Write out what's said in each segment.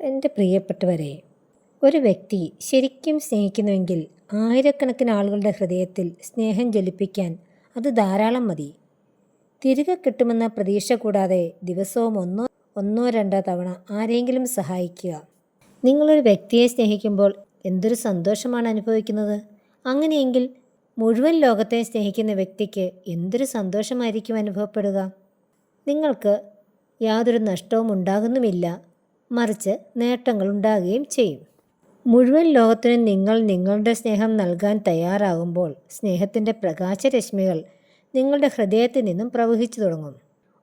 എന്റെ പ്രിയപ്പെട്ടവരെ ഒരു വ്യക്തി ശരിക്കും സ്നേഹിക്കുന്നുവെങ്കിൽ ആയിരക്കണക്കിന് ആളുകളുടെ ഹൃദയത്തിൽ സ്നേഹം ജ്വലിപ്പിക്കാൻ അത് ധാരാളം മതി. തിരികെ കിട്ടുമെന്ന പ്രതീക്ഷ കൂടാതെ ദിവസവും ഒന്നോ ഒന്നോ രണ്ടോ തവണ ആരെങ്കിലും സഹായിക്കുക. നിങ്ങളൊരു വ്യക്തിയെ സ്നേഹിക്കുമ്പോൾ എന്തൊരു സന്തോഷമാണ് അനുഭവിക്കുന്നത്? അങ്ങനെയെങ്കിൽ മുഴുവൻ ലോകത്തെ സ്നേഹിക്കുന്ന വ്യക്തിക്ക് എന്തൊരു സന്തോഷമായിരിക്കും അനുഭവപ്പെടുക? നിങ്ങൾക്ക് യാതൊരു നഷ്ടവും ഉണ്ടാകുന്നുമില്ല. മറിച്ച് നേട്ടങ്ങൾ ഉണ്ടാകുകയും ചെയ്യും. മുഴുവൻ ലോകത്തിനും നിങ്ങൾ നിങ്ങളുടെ സ്നേഹം നൽകാൻ തയ്യാറാകുമ്പോൾ സ്നേഹത്തിന്റെ പ്രകാശരശ്മികൾ നിങ്ങളുടെ ഹൃദയത്തിൽ നിന്നും പ്രവഹിച്ചു തുടങ്ങും.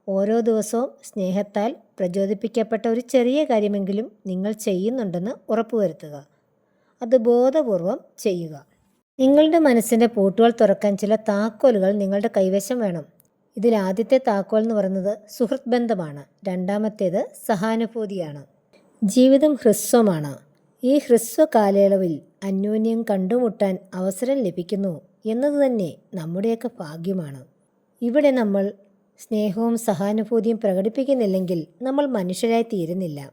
ഓരോ ദിവസവും സ്നേഹത്താൽ പ്രചോദിപ്പിക്കപ്പെട്ട ഒരു ചെറിയ കാര്യമെങ്കിലും നിങ്ങൾ ചെയ്യുന്നുണ്ടെന്ന് ഉറപ്പുവരുത്തുക. അത് ബോധപൂർവം ചെയ്യുക. നിങ്ങളുടെ മനസ്സിന്റെ പൂട്ടുകൾ തുറക്കാൻ ചില താക്കോലുകൾ നിങ്ങളുടെ കൈവശം വേണം. ഇതിൽ ആദ്യത്തെ താക്കോൽ എന്ന് പറയുന്നത് സുഹൃത്ത് ബന്ധമാണ് രണ്ടാമത്തേത് സഹാനുഭൂതിയാണ്. ജീവിതം ഹ്രസ്വമാണ്. ഈ ഹ്രസ്വ കാലയളവിൽ അന്യോന്യം കണ്ടുമുട്ടാൻ അവസരം ലഭിക്കുന്നു എന്നതുതന്നെ നമ്മുടെയൊക്കെ ഭാഗ്യമാണ്. ഇവിടെ നമ്മൾ സ്നേഹവും സഹാനുഭൂതിയും പ്രകടിപ്പിക്കുന്നില്ലെങ്കിൽ നമ്മൾ മനുഷ്യരായി തീരുന്നില്ല.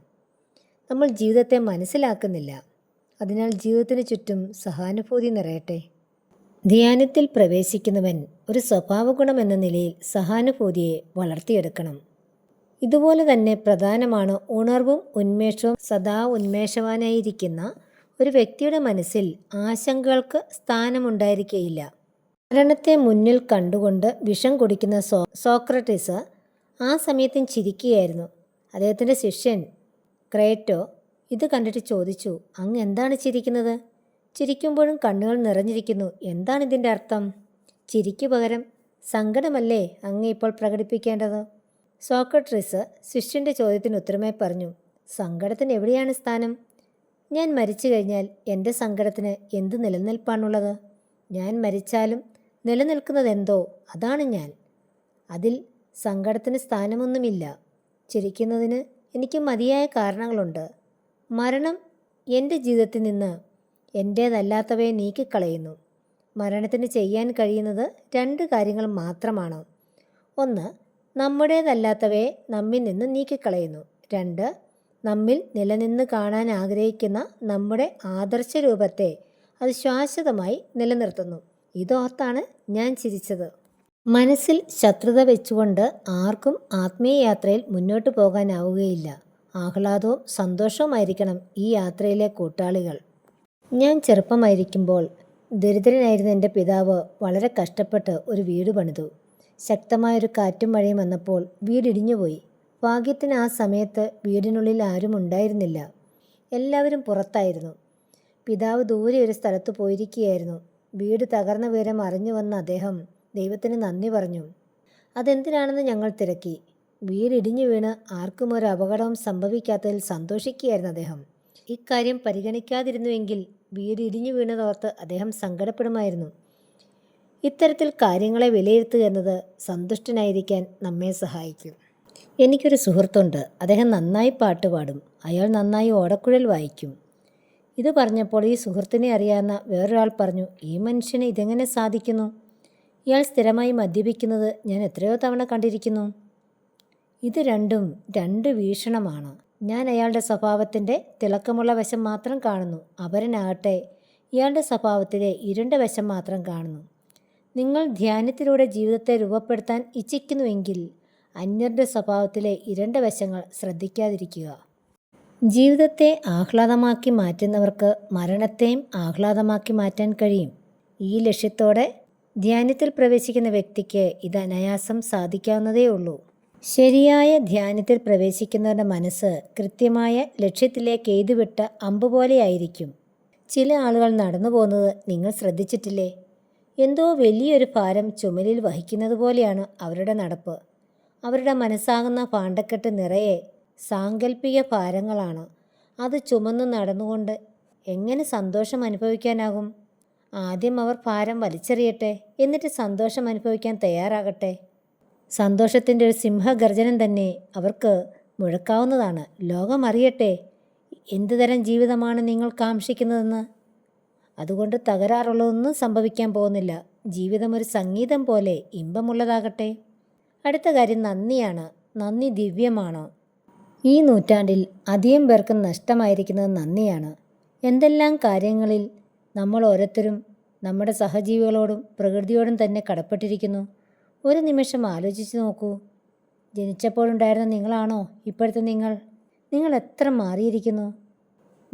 നമ്മൾ ജീവിതത്തെ മനസ്സിലാക്കുന്നില്ല. അതിനാൽ ജീവിതത്തിന് ചുറ്റും സഹാനുഭൂതി നിറയട്ടെ. ധ്യാനത്തിൽ പ്രവേശിക്കുന്നവൻ ഒരു സ്വഭാവഗുണം എന്ന നിലയിൽ സഹാനുഭൂതിയെ വളർത്തിയെടുക്കണം. ഇതുപോലെ തന്നെ പ്രധാനമാണ് ഉണർവും ഉന്മേഷവും സദാ ഉന്മേഷവാനായിരിക്കുന്ന ഒരു വ്യക്തിയുടെ മനസ്സിൽ ആശങ്കകൾക്ക് സ്ഥാനമുണ്ടായിരിക്കുകയില്ല മരണത്തെ മുന്നിൽ കണ്ടുകൊണ്ട് വിഷം കുടിക്കുന്ന സോ സോക്രട്ടീസ് ആ സമയത്തും ചിരിക്കുകയായിരുന്നു. അദ്ദേഹത്തിന്റെ ശിഷ്യൻ ക്രേറ്റോ ഇത് കണ്ടിട്ട് ചോദിച്ചു അങ്ങ് എന്താണ് ചിരിക്കുന്നത്? ചിരിക്കുമ്പോഴും കണ്ണുകൾ നിറഞ്ഞിരിക്കുന്നു. എന്താണ് ഇതിന്റെ അർത്ഥം? ചിരിക്കു പകരം സങ്കടമല്ലേ അങ്ങ് ഇപ്പോൾ പ്രകടിപ്പിക്കേണ്ടത്? സോക്രട്ടീസ് ശിഷ്യന്റെ ചോദ്യത്തിന് ഉത്തരമായി പറഞ്ഞു സങ്കടത്തിന് എവിടെയാണ് സ്ഥാനം? ഞാൻ മരിച്ചു കഴിഞ്ഞാൽ എന്റെ സങ്കടത്തിന് എന്ത് നിലനിൽപ്പാണുള്ളത്? ഞാൻ മരിച്ചാലും നിലനിൽക്കുന്നത് എന്തോ അതാണ് ഞാൻ. അതിൽ സങ്കടത്തിന് സ്ഥാനമൊന്നുമില്ല. ചിരിക്കുന്നതിന് എനിക്ക് മതിയായ കാരണങ്ങളുണ്ട്. മരണം എന്റെ ജീവിതത്തിൽ നിന്ന് എന്റേതല്ലാത്തവയെ നീക്കിക്കളയുന്നു. മരണത്തിന് ചെയ്യാൻ കഴിയുന്നത് രണ്ട് കാര്യങ്ങൾ മാത്രമാണ്. ഒന്ന് നമ്മുടേതല്ലാത്തവയെ നമ്മിൽ നിന്ന് നീക്കിക്കളയുന്നു. രണ്ട് നമ്മിൽ നിലനിന്ന് കാണാൻ ആഗ്രഹിക്കുന്ന നമ്മുടെ ആദർശ രൂപത്തെ അത് ശാശ്വതമായി നിലനിർത്തുന്നു. ഇതോർത്താണ് ഞാൻ ചിരിച്ചത്. മനസ്സിൽ ശത്രുത വെച്ചുകൊണ്ട് ആർക്കും ആത്മീയ യാത്രയിൽ മുന്നോട്ട് പോകാനാവുകയില്ല. ആഹ്ലാദവും സന്തോഷവുമായിരിക്കണം ഈ യാത്രയിലെ കൂട്ടാളികൾ. ഞാൻ ചെറുപ്പമായിരിക്കുമ്പോൾ ദരിദ്രനായിരുന്ന എന്റെ പിതാവ് വളരെ കഷ്ടപ്പെട്ട് ഒരു വീട് പണിതു. ശക്തമായൊരു കാറ്റും മഴയും വന്നപ്പോൾ വീടിടിഞ്ഞുപോയി. ഭാഗ്യത്തിന് ആ സമയത്ത് വീടിനുള്ളിൽ ആരും ഉണ്ടായിരുന്നില്ല. എല്ലാവരും പുറത്തായിരുന്നു. പിതാവ് ദൂരെ ഒരു സ്ഥലത്ത് പോയിരിക്കുകയായിരുന്നു. വീട് തകർന്ന വിവരം അറിഞ്ഞു വന്ന അദ്ദേഹം ദൈവത്തിന് നന്ദി പറഞ്ഞു. അതെന്തിനാണെന്ന് ഞങ്ങൾ തിരക്കി. വീടിടിഞ്ഞു വീണ് ആർക്കും ഒരു അപകടവും സംഭവിക്കാത്തതിൽ സന്തോഷിക്കുകയായിരുന്നു അദ്ദേഹം. ഇക്കാര്യം പരിഗണിക്കാതിരുന്നുവെങ്കിൽ വീട് ഇടിഞ്ഞു വീണതോർത്ത് അദ്ദേഹം സങ്കടപ്പെടുമായിരുന്നു. ഇത്തരത്തിൽ കാര്യങ്ങളെ വിലയിരുത്തുക എന്നത് സന്തുഷ്ടനായിരിക്കാൻ നമ്മെ സഹായിക്കും. എനിക്കൊരു സുഹൃത്തുണ്ട്. അദ്ദേഹം നന്നായി പാട്ട് പാടും. അയാൾ നന്നായി ഓടക്കുഴൽ വായിക്കും. ഇത് പറഞ്ഞപ്പോൾ ഈ സുഹൃത്തിനെ അറിയാവുന്ന വേറൊരാൾ പറഞ്ഞു ഈ മനുഷ്യന് ഇതെങ്ങനെ സാധിക്കുന്നു? ഇയാൾ സ്ഥിരമായി മദ്യപിക്കുന്നത് ഞാൻ എത്രയോ തവണ കണ്ടിരിക്കുന്നു. ഇത് രണ്ടും രണ്ട് വീക്ഷണമാണ്. ഞാൻ അയാളുടെ സ്വഭാവത്തിന്റെ തിളക്കമുള്ള വശം മാത്രം കാണുന്നു. അപരനാകട്ടെ ഇയാളുടെ സ്വഭാവത്തിലെ ഇരുണ്ട വശം മാത്രം കാണുന്നു. നിങ്ങൾ ധ്യാനത്തിലൂടെ ജീവിതത്തെ രൂപപ്പെടുത്താൻ ഇച്ഛിക്കുന്നുവെങ്കിൽ അന്യരുടെ സ്വഭാവത്തിലെ ഇരണ്ട വശങ്ങൾ ശ്രദ്ധിക്കാതിരിക്കുക. ജീവിതത്തെ ആഹ്ലാദമാക്കി മാറ്റുന്നവർക്ക് മരണത്തെയും ആഹ്ലാദമാക്കി മാറ്റാൻ കഴിയും. ഈ ലക്ഷ്യത്തോടെ ധ്യാനത്തിൽ പ്രവേശിക്കുന്ന വ്യക്തിക്ക് ഇത് അനായാസം സാധിക്കാവുന്നതേ ഉള്ളൂ. ശരിയായ ധ്യാനത്തിൽ പ്രവേശിക്കുന്നവരുടെ മനസ്സ് കൃത്യമായ ലക്ഷ്യത്തിലേക്ക് എഴുതുവിട്ട അമ്പ് പോലെയായിരിക്കും ചില ആളുകൾ നടന്നു പോകുന്നത് നിങ്ങൾ ശ്രദ്ധിച്ചിട്ടില്ലേ? എന്തോ വലിയൊരു ഭാരം ചുമലിൽ വഹിക്കുന്നത് പോലെയാണ് അവരുടെ നടപ്പ്. അവരുടെ മനസ്സാകുന്ന പാണ്ടക്കെട്ട് നിറയെ സാങ്കല്പിക ഭാരങ്ങളാണ്. അത് ചുമന്ന് നടന്നുകൊണ്ട് എങ്ങനെ സന്തോഷം അനുഭവിക്കാനാകും? ആദ്യം അവർ ഭാരം വലിച്ചെറിയട്ടെ എന്നിട്ട് സന്തോഷം അനുഭവിക്കാൻ തയ്യാറാകട്ടെ. സന്തോഷത്തിന്റെ ഒരു സിംഹഗർജനം തന്നെ അവർക്ക് മുഴക്കാവുന്നതാണ്. ലോകം അറിയട്ടെ എന്തു തരം ജീവിതമാണ് നിങ്ങൾ കാക്ഷിക്കുന്നതെന്ന്? അതുകൊണ്ട് തകരാറുള്ളതൊന്നും സംഭവിക്കാൻ പോകുന്നില്ല. ജീവിതം ഒരു സംഗീതം പോലെ ഇമ്പമുള്ളതാകട്ടെ. അടുത്ത കാര്യം നന്ദിയാണ്. നന്ദി ദിവ്യമാണ്. ഈ നൂറ്റാണ്ടിൽ അധികം പേർക്ക് നഷ്ടമായിരിക്കുന്നത് നന്ദിയാണ്. എന്തെല്ലാം കാര്യങ്ങളിൽ നമ്മൾ ഓരോരുത്തരും നമ്മുടെ സഹജീവികളോടും പ്രകൃതിയോടും തന്നെ കടപ്പെട്ടിരിക്കുന്നു? ഒരു നിമിഷം ആലോചിച്ച് നോക്കൂ. ജനിച്ചപ്പോഴുണ്ടായിരുന്ന നിങ്ങളാണോ ഇപ്പോഴത്തെ നിങ്ങൾ? നിങ്ങൾ എത്ര മാറിയിരിക്കുന്നു?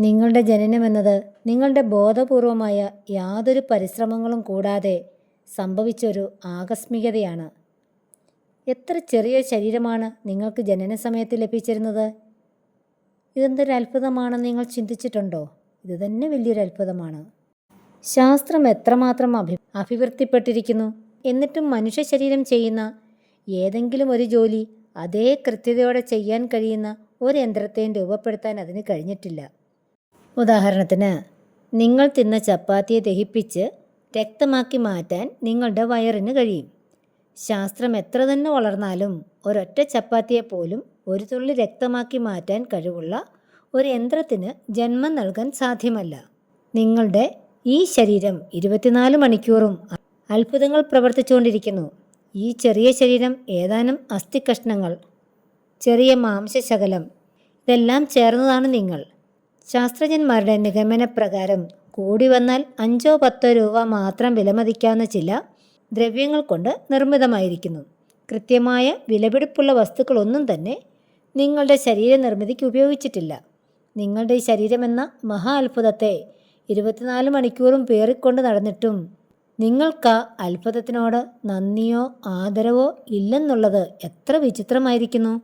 നിങ്ങളുടെ ജനനമെന്നത് നിങ്ങളുടെ ബോധപൂർവമായ യാതൊരു പരിശ്രമങ്ങളും കൂടാതെ സംഭവിച്ചൊരു ആകസ്മികതയാണ്. എത്ര ചെറിയ ശരീരമാണ് നിങ്ങൾക്ക് ജനന സമയത്ത് ലഭിച്ചിരുന്നത്? ഇതെന്തൊരു അത്ഭുതമാണെന്ന് നിങ്ങൾ ചിന്തിച്ചിട്ടുണ്ടോ? ഇത് തന്നെ വലിയൊരു അത്ഭുതമാണ്. ശാസ്ത്രം എത്രമാത്രം അഭി അഭിവൃദ്ധിപ്പെട്ടിരിക്കുന്നു? എന്നിട്ടും മനുഷ്യ ശരീരം ചെയ്യുന്ന ഏതെങ്കിലും ഒരു ജോലി അതേ കൃത്യതയോടെ ചെയ്യാൻ കഴിയുന്ന ഒരു യന്ത്രത്തെയും രൂപപ്പെടുത്താൻ അതിന് കഴിഞ്ഞിട്ടില്ല. ഉദാഹരണത്തിന് നിങ്ങൾ തിന്ന ചപ്പാത്തിയെ ദഹിപ്പിച്ച് രക്തമാക്കി മാറ്റാൻ നിങ്ങളുടെ വയറിന് കഴിയും. ശാസ്ത്രം എത്ര തന്നെ വളർന്നാലും ഒരൊറ്റ ചപ്പാത്തിയെ പോലും ഒരു തുള്ളി രക്തമാക്കി മാറ്റാൻ കഴിവുള്ള ഒരു യന്ത്രത്തിന് ജന്മം നൽകാൻ സാധ്യമല്ല. നിങ്ങളുടെ ഈ ശരീരം ഇരുപത്തിനാല് മണിക്കൂറും അത്ഭുതങ്ങൾ പ്രവർത്തിച്ചുകൊണ്ടിരിക്കുന്നു. ഈ ചെറിയ ശരീരം ഏതാനും അസ്ഥികഷ്ണങ്ങൾ ചെറിയ മാംസശകലം ഇതെല്ലാം ചേർന്നതാണ് നിങ്ങൾ. ശാസ്ത്രജ്ഞന്മാരുടെ നിഗമനപ്രകാരം കൂടി വന്നാൽ അഞ്ചോ പത്തോ രൂപ മാത്രം വിലമതിക്കാവുന്ന ചില ദ്രവ്യങ്ങൾ കൊണ്ട് നിർമ്മിതമായിരിക്കുന്നു. കൃത്യമായ വിലപിടിപ്പുള്ള വസ്തുക്കളൊന്നും തന്നെ നിങ്ങളുടെ ശരീര നിർമ്മിതിക്ക് ഉപയോഗിച്ചിട്ടില്ല. നിങ്ങളുടെ ഈ ശരീരമെന്ന മഹാ അത്ഭുതത്തെ ഇരുപത്തിനാല് മണിക്കൂറും പേറിക്കൊണ്ട് നടന്നിട്ടും നിങ്ങൾക്ക് അത്ഭുതത്തിനോട് നന്ദിയോ ആദരവോ ഇല്ലെന്നുള്ളത് എത്ര വിചിത്രമായിരിക്കുന്നു?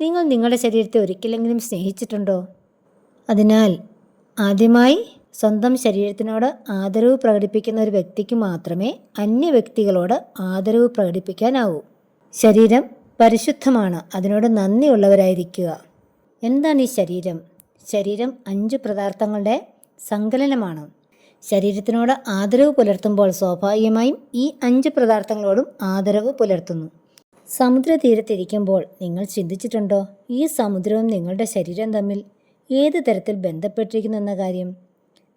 നിങ്ങൾ നിങ്ങളുടെ ശരീരത്തെ ഒരിക്കലെങ്കിലും സ്നേഹിച്ചിട്ടുണ്ടോ? അതിനാൽ ആദ്യമായി സ്വന്തം ശരീരത്തിനോട് ആദരവ് പ്രകടിപ്പിക്കുന്ന ഒരു വ്യക്തിക്ക് മാത്രമേ അന്യ വ്യക്തികളോട് ആദരവ് പ്രകടിപ്പിക്കാനാവൂ. ശരീരം പരിശുദ്ധമാണ്. അതിനോട് നന്ദിയുള്ളവരായിരിക്കുക. എന്താണ് ഈ ശരീരം? ശരീരം അഞ്ച് പദാർത്ഥങ്ങളുടെ സങ്കലനമാണ്. ശരീരത്തിനോട് ആദരവ് പുലർത്തുമ്പോൾ സ്വാഭാവികമായും ഈ അഞ്ച് പദാർത്ഥങ്ങളോടും ആദരവ് പുലർത്തുന്നു. സമുദ്രതീരത്തിരിക്കുമ്പോൾ നിങ്ങൾ ചിന്തിച്ചിട്ടുണ്ടോ? ഈ സമുദ്രവും നിങ്ങളുടെ ശരീരം തമ്മിൽ ഏത് തരത്തിൽ ബന്ധപ്പെട്ടിരിക്കുന്നു എന്ന കാര്യം?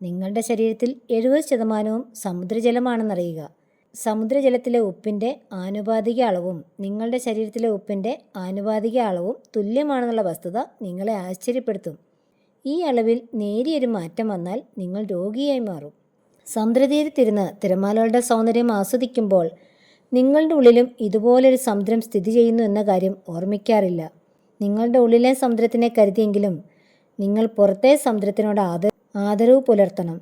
നിങ്ങളുടെ ശരീരത്തിൽ എഴുപത് ശതമാനവും സമുദ്രജലമാണെന്നറിയുക. സമുദ്രജലത്തിലെ ഉപ്പിന്റെ ആനുപാതിക അളവും നിങ്ങളുടെ ശരീരത്തിലെ ഉപ്പിന്റെ ആനുപാതിക അളവും തുല്യമാണെന്നുള്ള വസ്തുത നിങ്ങളെ ആശ്ചര്യപ്പെടുത്തും. ഈ അളവിൽ നേരിയൊരു മാറ്റം വന്നാൽ നിങ്ങൾ രോഗിയായി മാറും. സമുദ്രതീരത്തിരുന്ന് തിരമാലകളുടെ സൗന്ദര്യം ആസ്വദിക്കുമ്പോൾ നിങ്ങളുടെ ഉള്ളിലും ഇതുപോലൊരു സമുദ്രം സ്ഥിതി ചെയ്യുന്നു എന്ന കാര്യം ഓർമ്മിക്കാറില്ല. നിങ്ങളുടെ ഉള്ളിലെ സമുദ്രത്തിനെ കരുതിയെങ്കിലും നിങ്ങൾ പുറത്തെ സമുദ്രത്തിനോട് ആദ ആദരവ് പുലർത്തണം.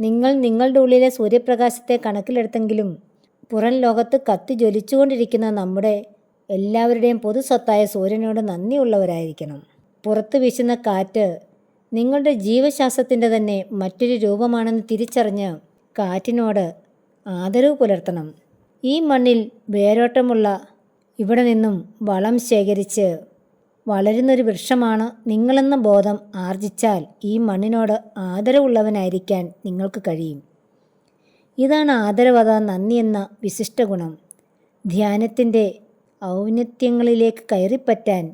നിങ്ങൾ നിങ്ങളുടെ ഉള്ളിലെ സൂര്യപ്രകാശത്തെ കണക്കിലെടുത്തെങ്കിലും പുറം ലോകത്ത് കത്തി ജ്വലിച്ചുകൊണ്ടിരിക്കുന്ന നമ്മുടെ എല്ലാവരുടെയും പൊതു സ്വത്തായ സൂര്യനോട് നന്ദിയുള്ളവരായിരിക്കണം. പുറത്ത് വീശുന്ന കാറ്റ് നിങ്ങളുടെ ജീവശാസ്ത്രത്തിന്റെ തന്നെ മറ്റൊരു രൂപമാണെന്ന് തിരിച്ചറിഞ്ഞ് കാറ്റിനോട് ആദരവ് പുലർത്തണം. ഈ മണ്ണിൽ വേരോട്ടമുള്ള ഇവിടെ നിന്നും വളം ശേഖരിച്ച് വളരുന്നൊരു വൃക്ഷമാണ് നിങ്ങളെന്ന ബോധം ആർജിച്ചാൽ ഈ മണ്ണിനോട് ആദരവുള്ളവനായിരിക്കാൻ നിങ്ങൾക്ക് കഴിയും. ഇതാണ് ആദരവത നന്ദി എന്ന വിശിഷ്ട ഗുണം. ധ്യാനത്തിന്റെ ഔന്നത്യങ്ങളിലേക്ക് കയറിപ്പറ്റാൻ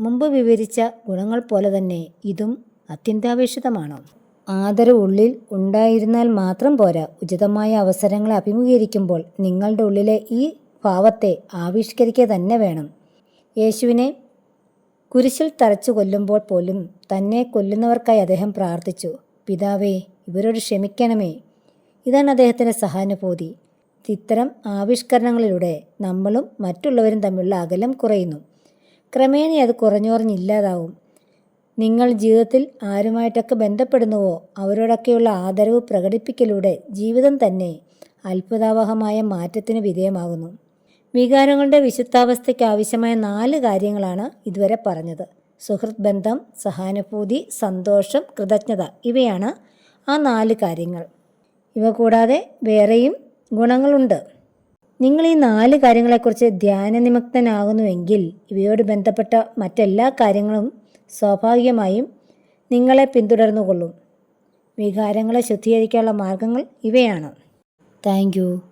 മുമ്പ് വിവരിച്ച ഗുണങ്ങൾ പോലെ തന്നെ ഇതും അത്യന്താപേക്ഷിതമാണ്. ആദരവ് ഉള്ളിൽ ഉണ്ടായിരുന്നാൽ മാത്രം പോരാ ഉചിതമായ അവസരങ്ങളെ അഭിമുഖീകരിക്കുമ്പോൾ നിങ്ങളുടെ ഉള്ളിലെ ഈ ഭാവത്തെ ആവിഷ്കരിക്കുക തന്നെ വേണം. യേശുവിനെ കുരിശിൽ തറച്ചു കൊല്ലുമ്പോൾ പോലും തന്നെ കൊല്ലുന്നവർക്കായി അദ്ദേഹം പ്രാർത്ഥിച്ചു പിതാവേ ഇവരോട് ക്ഷമിക്കണമേ. ഇതാണ് അദ്ദേഹത്തിന്റെ സഹാനുഭൂതി. ഇത്തരം ആവിഷ്കരണങ്ങളിലൂടെ നമ്മളും മറ്റുള്ളവരും തമ്മിലുള്ള അകലം കുറയുന്നു. ക്രമേണ അത് കുറഞ്ഞുറഞ്ഞില്ലാതാവും നിങ്ങൾ ജീവിതത്തിൽ ആരുമായിട്ടൊക്കെ ബന്ധപ്പെടുന്നുവോ അവരോടൊക്കെയുള്ള ആദരവ് പ്രകടിപ്പിക്കലൂടെ ജീവിതം തന്നെ അത്ഭുതാവഹമായ മാറ്റത്തിന് വിധേയമാകുന്നു. വികാരങ്ങളുടെ വിശുദ്ധാവസ്ഥയ്ക്ക് ആവശ്യമായ നാല് കാര്യങ്ങളാണ് ഇതുവരെ പറഞ്ഞത്. സുഹൃത് ബന്ധം സഹാനുഭൂതി സന്തോഷം കൃതജ്ഞത ഇവയാണ് ആ നാല് കാര്യങ്ങൾ. ഇവ കൂടാതെ വേറെയും ഗുണങ്ങളുണ്ട്. നിങ്ങൾ ഈ നാല് കാര്യങ്ങളെക്കുറിച്ച് ധ്യാനനിമഗ്നാകുന്നുവെങ്കിൽ ഇവയോട് ബന്ധപ്പെട്ട മറ്റെല്ലാ കാര്യങ്ങളും സ്വാഭാവികമായും നിങ്ങളെ പിന്തുടർന്നുകൊള്ളും. വികാരങ്ങളെ ശുദ്ധീകരിക്കാനുള്ള മാർഗങ്ങൾ ഇവയാണ്. താങ്ക്